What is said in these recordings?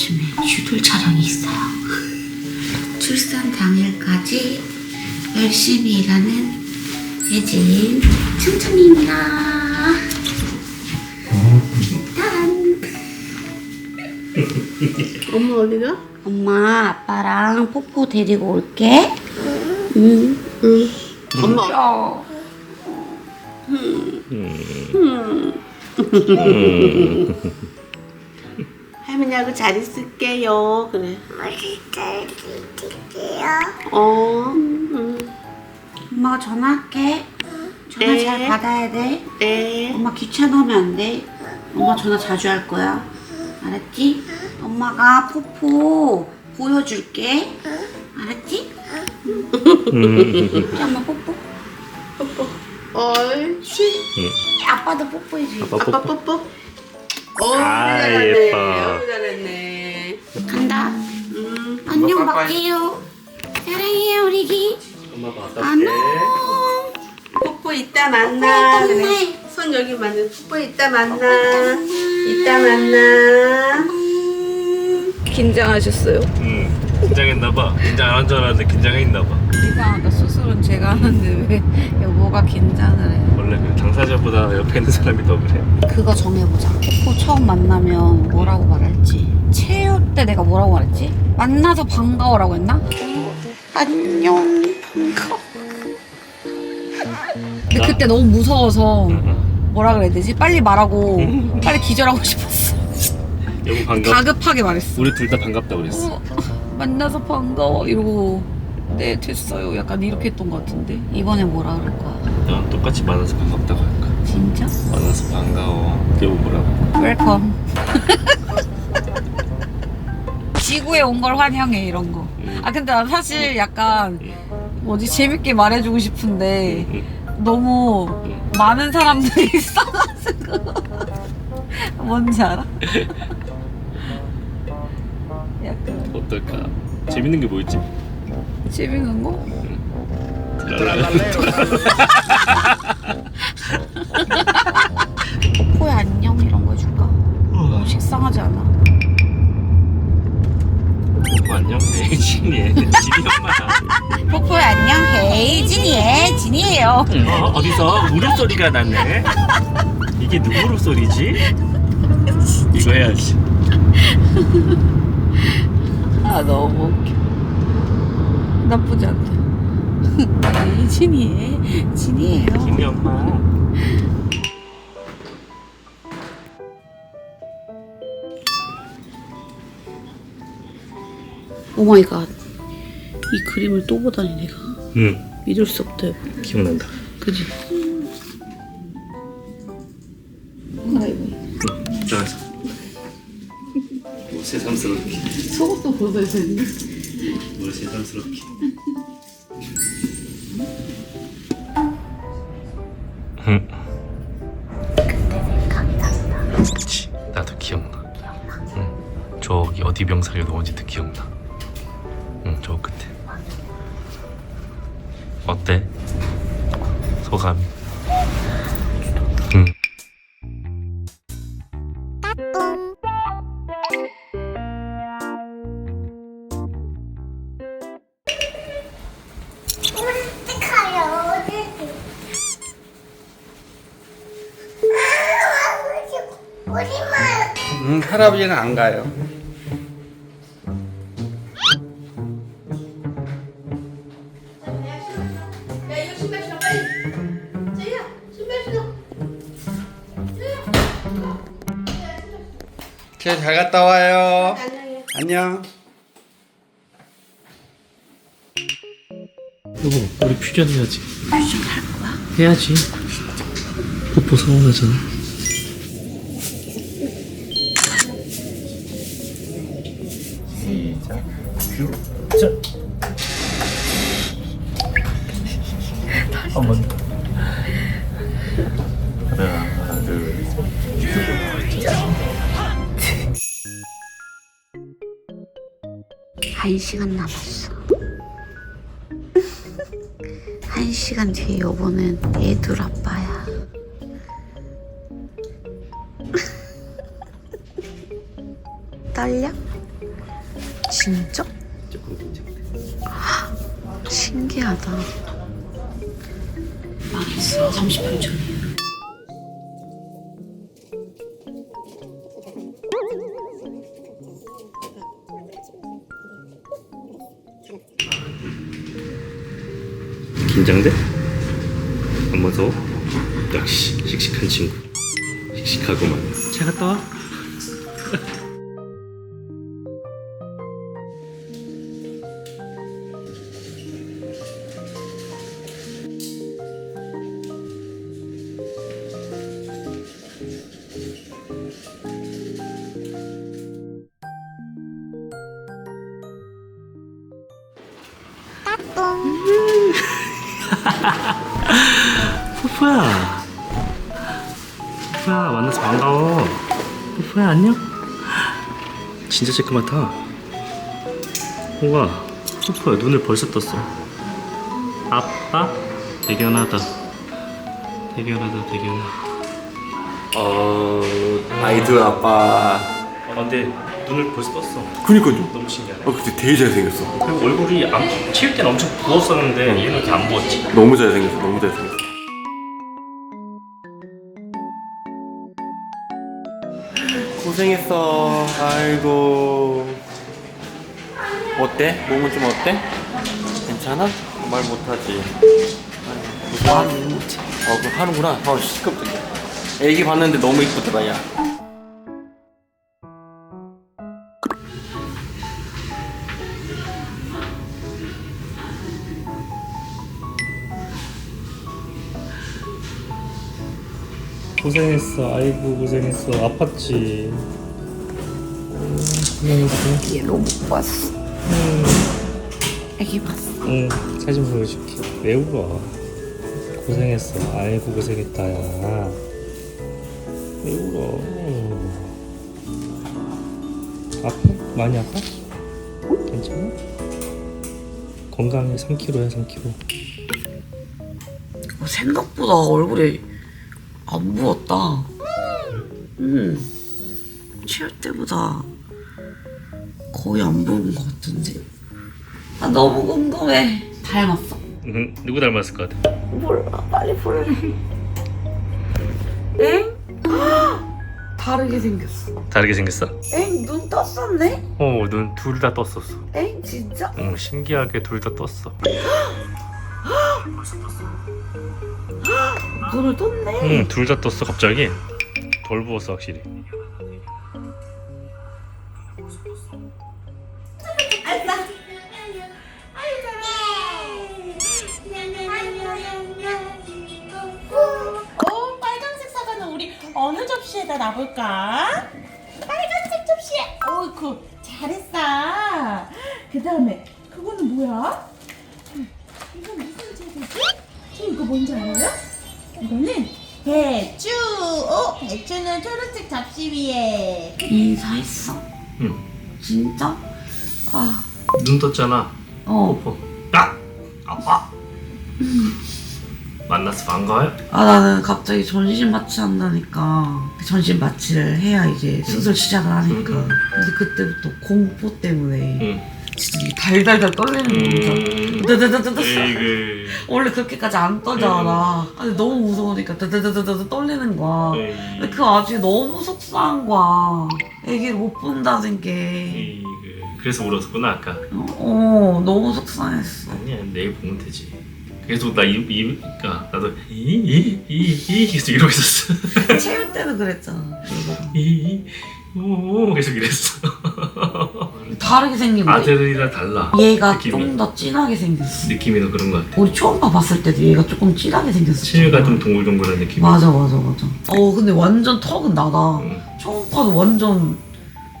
아침에 슈돌 촬영이 있어요. 출산 당일까지 열심히 일하는 혜진 청청입니다. 따란. 엄마 어디가? 엄마 아빠랑 뽀뽀 데리고 올게. 응. 응. 엄마 어. 할머니하고 잘 있을게요. 그래. 맛있게 드릴게요. 어. 응. 엄마가 전화할게. 전화 네. 잘 받아야 돼. 네. 엄마 귀찮으면 안 돼. 엄마 전화 자주 할 거야. 알았지? 엄마가 포포 보여줄게. 알았지? 자, 엄마 뽀뽀. 뽀뽀. 옳지. 아빠도 뽀뽀해줘. 아빠 뽀뽀. 어, 아, 잘했네. 예뻐. 너무 잘했네. 간다. 음. 안녕 갈게요. 사랑해요 우리 기. 엄마. 안녕. 뽀뽀 이따 만나. 뽀뽀 그래. 때문에. 손 여기 만나. 뽀뽀 이따 만나. 이따 만나. 음. 긴장하셨어요? 응. 긴장했나봐. 긴장 안 한 줄 알았는데 긴장했나봐. 이상하다 수술은 제가 하는데 왜 여보가 긴장을 해 원래 그 당사자보다 옆에 있는 사람이 더 그래. 그거 정해보자 포 처음 만나면 뭐라고 말할지 체육 때 내가 뭐라고 말했지? 만나서 반가워라고 했나? 안녕 반가워 근데 그때 너무 무서워서 뭐라 그래야 되지? 빨리 말하고 빨리 기절하고 싶었어 여보 반갑. 다급하게 말했어 우리 둘 다 반갑다 그랬어. 어, 만나서 반가워 이러고 네 됐어요 약간 이렇게 했던 것 같은데 이번에 뭐라 그럴 거야 난 똑같이 만나서 반갑다고 할까. 진짜? 만나서 반가워. 여보 뭐라고? 웰컴. 지구에 온 걸 환영해 이런 거. 음. 아 근데 난 사실 약간 뭐지 재밌게 말해주고 싶은데 응. 너무 응. 많은 사람들이 있어가지고 뭔지 알아? 어떨까? 재밌는 게뭐 있지? 재밌는 거? 포에 안녕 이런 거 해줄까? 너무 식상하지 않아? 오빠 안녕. 네, 진이의 진이 엄마. 포포의 안녕 헤이 진이의 진이에요 어, 어디서 울음소리가 났네? 이게 누구 울음소리지? 이거 해야지. 아 너무 웃겨 나쁘지 않다 헤이진이의 진이에요 진이 엄마. 오마이갓. 이 그림을 또 보다니 내가 응. 믿을 수 없다. 기억난다. 그지? 아이고. 좋아서. 뭐 새삼스럽게. 속옷도 벗어야 되는데. 뭐 새삼스럽게. 응. 그치. 나도 기억나. 응. 저기 어디 병상에 누워진지 기억나. 응, 저 끝에. 어때? 응, 할아버지는 안 가요. 야 이거 신발 신어 빨리. 자기야 신발 신어. 쟤잘 갔다 와요. 안녕해. 안녕. 여보, 우리 퓨전 해야지. 퓨전 할 거야? 해야지. 뽀뽀 서운하잖아. 1시간 남았어 1시간 뒤에 여보는 애들 아빠야 떨려? 잘 갔다 와. 진짜 쬐끄맣다. 우와 푸푸야 눈을 벌써 떴어. 아빠 대견하다. 대견하다 대견하. 어 아이들 아빠. 아 근데 눈을 벌써 떴어. 그니까요. 너무 신기하네. 어 그때 되게 잘생겼어. 그리고 얼굴이 안, 채울 때는 엄청 부었었는데 얘는 이렇게 안 부었지. 너무 잘생겼어. 너무 잘생겼어. 고생했어. 아이고. 어때? 몸은 좀 어때? 괜찮아? 말 못하지. 말을 못해. 어, 그거 하는구나. 어, 시끄럽다. 애기 봤는데 너무 이쁘더라, 야. 고생했어. 아이고 고생했어. 아팠지. 고생했어. 얘 너무 못 봤어. 애기 봤어. 응, 사진 보여줄게. 왜 울어? 고생했어. 아이고 고생했다 야. 왜 울어? 아파? 많이 아파? 괜찮아? 건강히 3kg야 3kg. 어, 생각보다 얼굴이 안 부었다. 음. 치울 때보다 거의 안 부은 것 같은데. 아, 너무 궁금해. 닮았어. 응, 누구 닮았을 것 같아? 몰라. 빨리 보래. 엥? 다르게 생겼어. 다르게 생겼어? 엥? 눈 떴었네? 어, 눈 둘 다 떴었어. 엥? 진짜? 응, 신기하게 둘 다 떴어. 눈을 떴네. 응, 둘 다 떴어 갑자기. 덜 부었어 확실히. 어, 빨간색 사과는 우리 어느 접시에다 놔볼까? 빨간색 접시에. 어이쿠, 잘했어. 그 다음에 그거는 뭐야? 음, 이건 무슨 채소지? 선생님 이거 뭔지 알아요? 이거는 배추. 어, 배추는 초록색 접시 위에. 인사했어. 응. 진짜? 아, 눈 떴잖아. 어. 뽀뽀. 딱! 아빠! 만나서 반가워요? 아 나는 갑자기 전신 마취 한다니까 전신 마취를 해야 이제 수술 시작을 하니까 음. 근데 그때부터 공포 때문에 응. 진짜 달달달 떨리는 음. 거죠 드드드드드 에이그. 원래 그렇게까지 안 떠잖아 음. 근데 너무 무서우니까 드드드드드 떨리는 거야 에이. 근데 그 아직 너무 속상한 거야 애기를 못 본다는 게 에이그. 그래서 울었구나 아까. 어, 너무 속상했어 아니야 내일 보면 되지. 계속 나 이, 이, 그니까 나도 이이이이 계속 이러고 있었어. 채울 때는 그랬잖아 이거. 이 오 계속 이랬어. 다르게 생긴 거 아들이랑 달라. 얘가 느낌이. 좀더 진하게 생겼어 느낌이 더 그런 것 같아. 우리 처음 봐봤을 때도 얘가 조금 진하게 생겼어. 치유가 좀 동글동글한 느낌. 맞아 맞아 맞아. 어 근데 완전 턱은 나다. 응. 처음 봐도 완전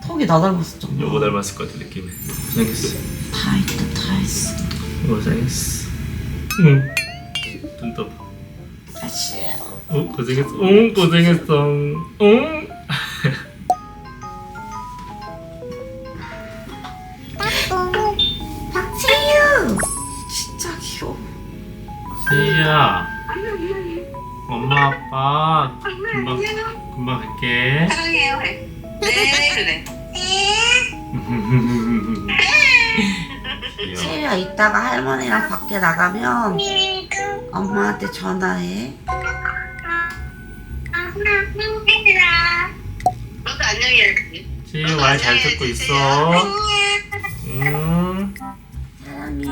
턱이 나 닮았었잖아. 여보 닮았을 것 같아 느낌이. 고생했어. 다 있다 다 있어. 고생했어. 응. 눈 떠. 다시. 어 고생했어. 응 고생했어. 응. 희야. 엄마 아빠 금방 금방 갈게. 사랑해요. 네, 그래. 채유야 이따가 할머니랑 밖에 나가면 엄마한테 전화해. 너도 안녕해야지. 지유 말잘 듣고 있어. 음. 사랑해.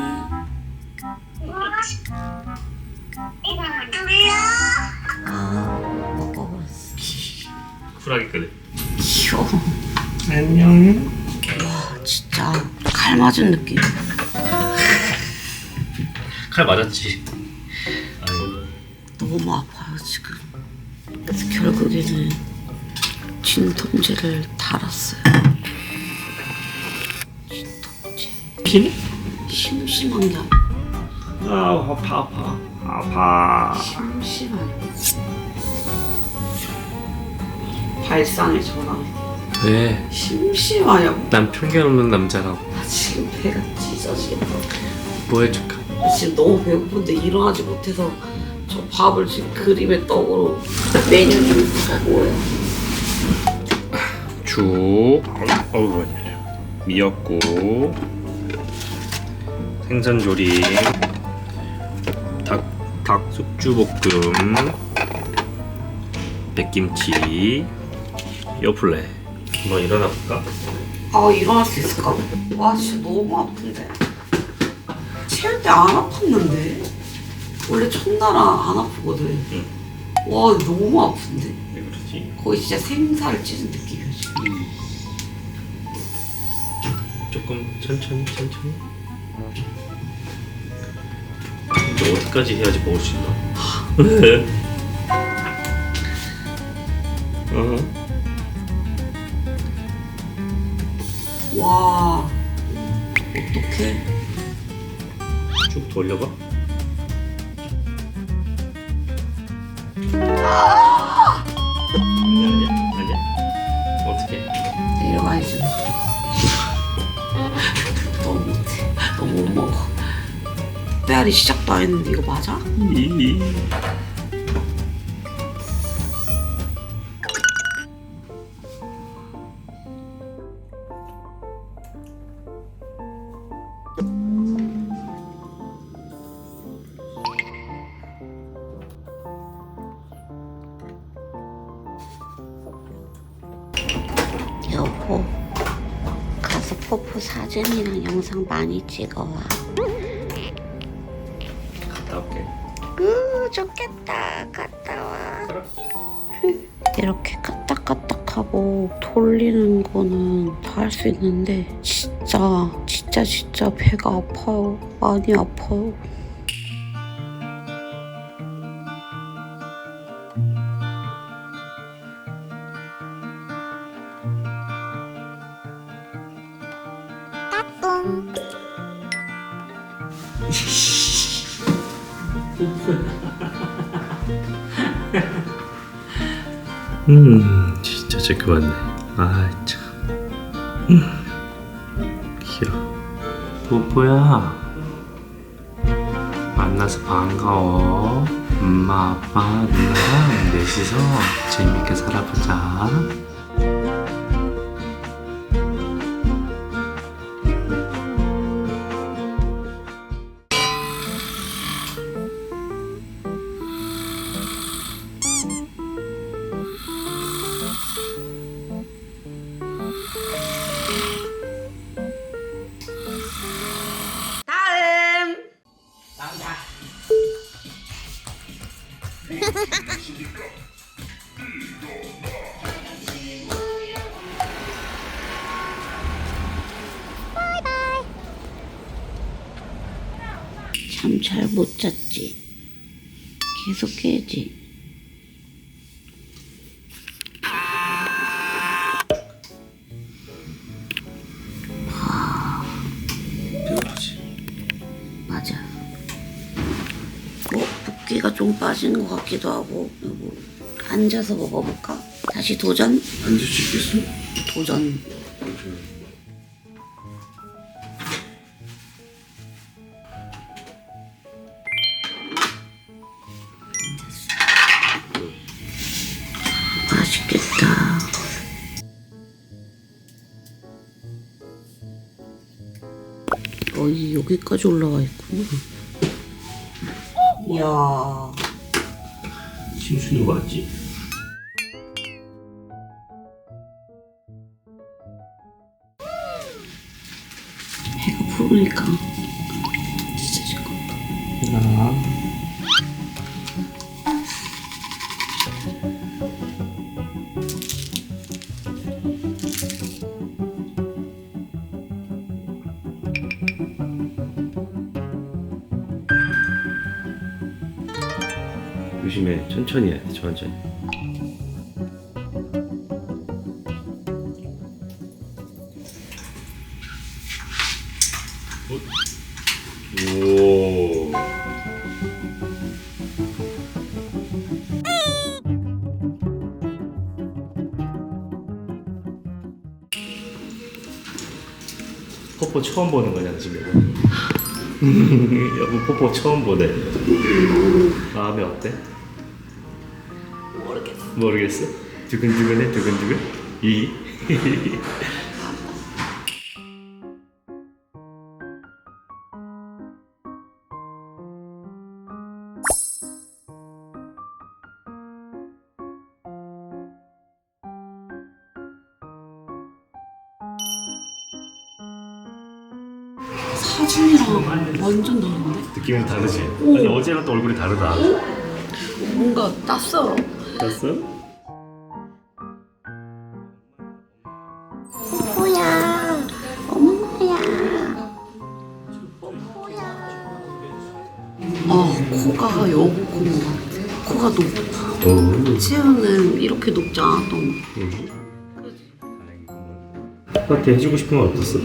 쿨하게 끄네. 귀여워. 안녕. 와 진짜 칼 맞은 느낌. 칼 맞았지. 아이고. 너무 아파요 지금. 그래서 결국에는 진통제를 달았어요. 진통제. 피니? 심심한 게 아니라 아 아파 아파 아파. 심심한. 발상의 전환. 왜? 심심하냐고. 난 편견 없는 남자라고. 나 지금 배가 찢어지겠어. 뭐 해줄까? 지금 너무 배고픈데 일어나지 못해서 저 밥을 지금 그림의 떡으로 메뉴 중에서 뭐예요? 죽. 어우 미역국. 생선 조림. 닭, 닭 숙주 볶음. 백김치. 요플레. 한번 일어나 볼까? 아 일어날 수 있을까? 와 진짜 너무 아픈데 채울 때안 아팠는데 원래 첫날은 안 아프거든 응. 와 너무 아픈데 왜 그러지? 거의 진짜 생살을 찢은 느낌이야 지금 조금 천천히 천천히. 이제 어디까지 해야지 먹을 수 있나? 어. 와 어떡해 쭉 돌려봐. 아니야 아니야 아니야. 어떻게? 내려가야지 너무 못해 너무 못 먹어 빼알이 시작도 안 했는데 이거 맞아? 여 포포 사진이랑 영상 많이 찍어와. 갔다 올게. 으 좋겠다. 갔다 와. 이렇게 까딱까딱하고 돌리는 거는 다 할 수 있는데 진짜 진짜 진짜 배가 아파요. 많이 아파요 음, 진짜 제 그만네. 아, 참. 음, 싫어. 뽀뽀야. 만나서 반가워. 엄마, 아빠, 누나랑 넷이서 재밌게 살아보자. 못 잤지 계속 깨지 배고프지? 맞아. 어, 붓기가 좀 빠진 것 같기도 하고. 여보, 앉아서 먹어볼까? 다시 도전? 앉을 수 있겠어? 도전. 여기까지 올라와 있구나. 이야. 거 같지? 해가 부르니까 찢어질 것 같다. 조심해 천천히 해 천천히. 오. 포포 처음 보는 거잖아 지금 여보 포포 처음 보네 마음이 어때? 모르겠어. 모르겠어? 두근두근해 두근두근? 이? 사진이랑 완전 다른데? 느낌이 다르지? 아니 어제랑 또 얼굴이 다르다 뭔가 낯설어. 봤어? 아, 코가 여고 코인 것 같아. 코가 높아. 오 채우는 이렇게 높지 않았던 나한테 해주고 싶은 건 없었어?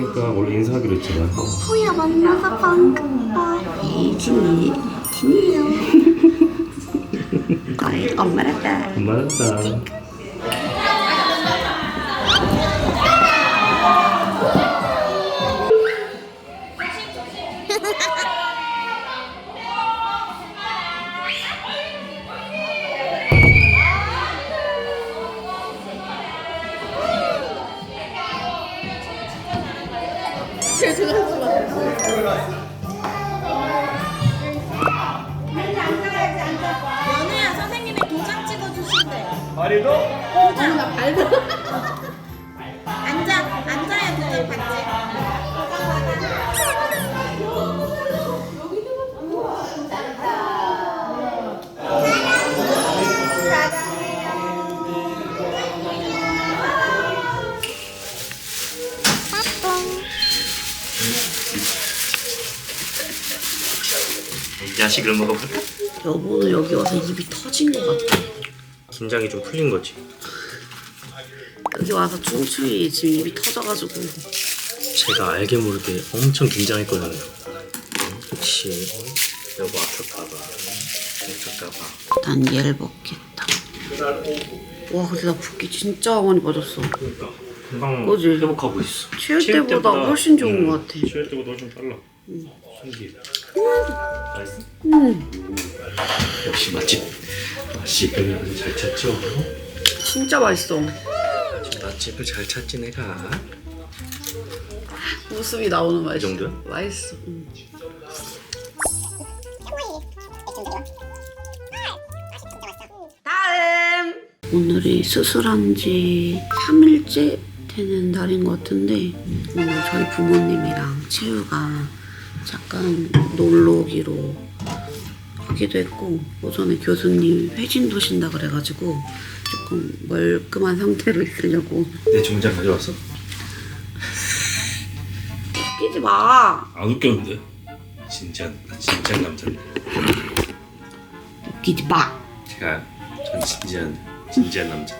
그러니까 원래 인사하기로 했잖아 포야 만나서 반가워. 이 진이, 진이요. 아이, 엄마랄까. 고마웠다 도장. 앉아. 앉아야 도장. 야식을 먹어볼까? 여보는 여기 와서 입이 터진 것 같아. 긴장이 좀 풀린 거지 여기 와서 춤추이 지금 입이 터져가지고. 제가 알게 모르게 엄청 긴장했거든요 혹시 여보 아플까봐 아플까봐 난 얘를 먹겠다. 와, 근데 나 붓기 진짜 많이 빠졌어. 금방 그지? 회복하고 있어 치울 때보다 훨씬 좋은 것 같아. 치울 때보다 훨씬 빨라 신기해 맛있어? 음, 역시 맛집 아주 잘 찾죠 진짜 맛있어. 지금 맛집을 잘 찾지 내가 웃음이 나오는 맛이. 정도야? 맛있어. 응. 다음. 오늘이 수술한 지 3일째 되는 날인 것 같은데 오늘 저희 부모님이랑 채우가 잠깐 놀러 오기로 하기도 했고 오전에 교수님 회진 도신다 그래가지고 조금 멀끔한 상태로 있으려고. 내 중장 가져왔어? 끼지 마. 안 웃겼는데? 진짜 진짜 남자네 끼지 마. 제가 전 진지한 진지한 남자.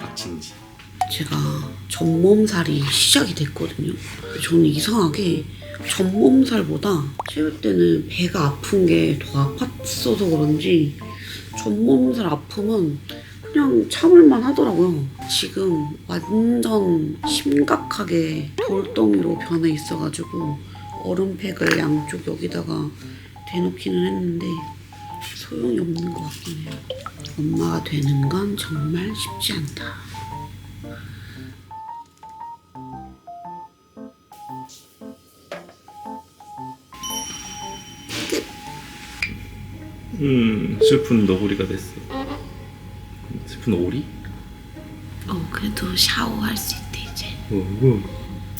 박진지. 제가 전몸살이 시작이 됐거든요. 저는 이상하게 전몸살보다 채울 때는 배가 아픈 게 더 아팠어서 그런지 전몸살 아프면 그냥 참을만 하더라고요. 지금 완전 심각하게 돌덩이로 변해 있어가지고 얼음팩을 양쪽 여기다가 대놓기는 했는데 소용이 없는 것 같긴 해요. 엄마가 되는 건 정말 쉽지 않다. 음 슬픈 너구리가 됐어 슬픈 오리? 어 그래도 샤워할 수 있대 이제. 오,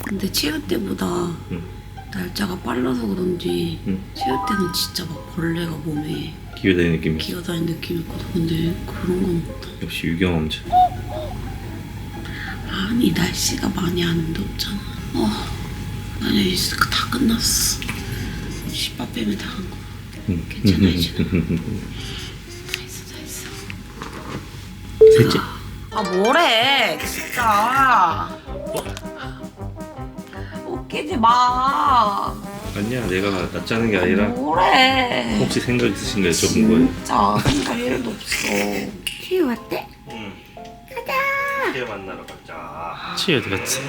근데 체육 때보다 응. 날짜가 빨라서 그런지 응. 체육 때는 진짜 막 벌레가 몸에 기회되는 느낌이 기어다니는 느낌이었거든. 근데 그런 건 없다. 역시 유경험자 아니 날씨가 많이 안 덥잖아. 어, 아니 다 끝났어. 씨발 빼면 다 괜찮아 했어 다 했어. 셋째 아 뭐래 진짜. 웃기지 마. 아니야 내가 낫자는 게 아니라 뭐래. 혹시 생각 있으신가 여쭤본 거예요 진짜 생각 1도 없어. 치유 왔대? 응 가자 치유 만나러 가자 치유 어디 갔지?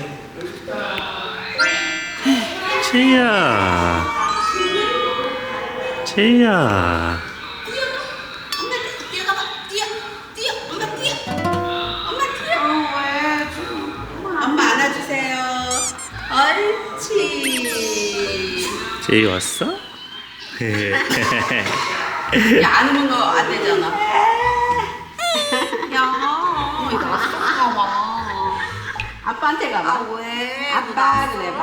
치유야 치유야 엄마 안아주세요. 옳지. 제이 왔어? 야, 안 우는 거 안 되잖아. 야, 이거 낯설까 봐. 아빠한테 가봐. 아, 왜? 아빠 그래봐.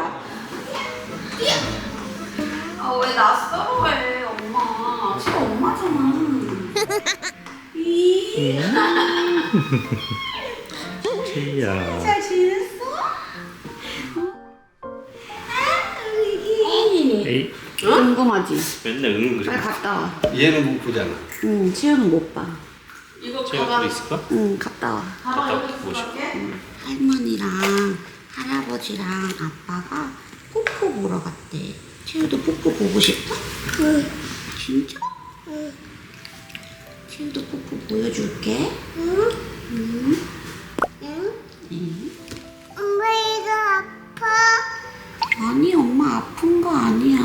아, 왜 낯설어 해, 엄마. 지금 엄마잖아. 치유야 잘 지냈어? 에이 궁금하지? 맨날 응응 그래 빨리 갔다 와. 얘는 못 보잖아. 응, 치유는 못 봐. 치유가 또 있을까? 응, 갔다 와. 갔다 보고 싶어 할머니랑 할아버지랑 아빠가 뽀뽀 보러 갔대. 치유도 뽀뽀 보고 싶어? 응. 진짜? 응. 치유도 뽀뽀 보여줄게. 응. 응. 응. 엄마 이거 아파? 아니, 엄마 아픈 거 아니야.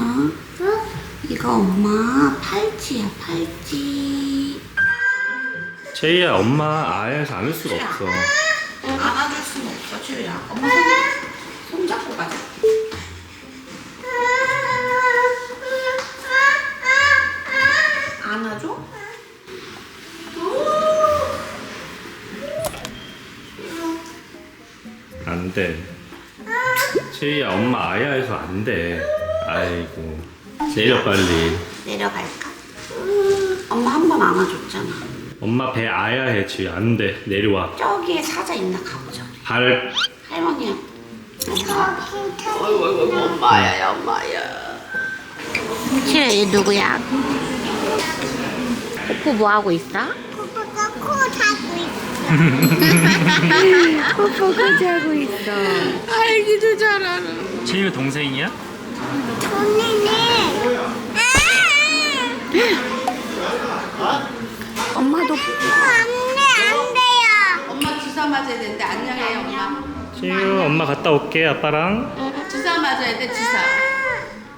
이거 엄마 팔찌야, 팔찌. 제이야 엄마 아야에서 안을 수가 없어 안아줄 수는 없어, 치유야. 엄마 돼 제이야 엄마 아야에서 안 돼 아이고 내려 빨리 내려갈까? 엄마 한 번 안아줬잖아. 엄마 배 아야해 지금 안돼 내려와 저기에 사자 있나 가보자. 우리. 발 할머니야. 어이구 어이구 엄마야 엄마야. 치래 얘 누구야? 포포 뭐 하고 있어? 오빠가 코 타고 있어. 포포가 자고 있어. 알기도 잘 알아. 제이가 동생이야? 언니네. 엄마도 안돼 안 돼요. 엄마 주사 맞아야 되는데 안녕해 엄마. 제이유 엄마 갔다 올게 아빠랑 주사 맞아야 돼 주사.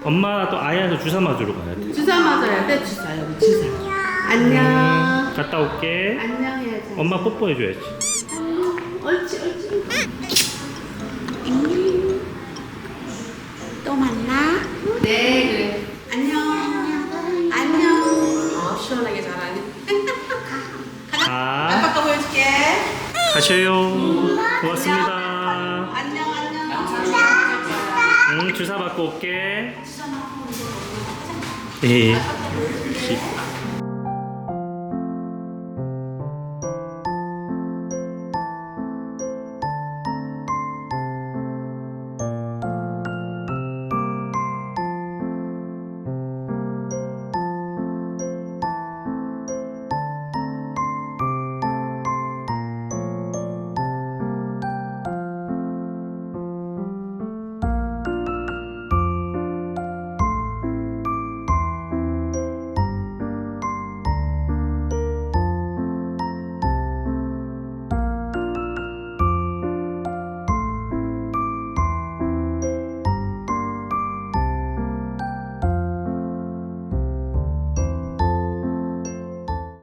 엄마 또 아야에서 주사 맞으러 가야 돼 주사 맞아야 돼 주사 여기 주사. 안녕. 갔다 올게 안녕 해야지. 엄마 뽀뽀해줘야지 옳지 옳지. 또 만나. 네 그래. 안녕. 안녕. 어 시원하게 잘하네. 가 아빠 거 보여줄게. 가셔요 고맙습니다 안녕 안녕. 응 주사 받고 올게 예.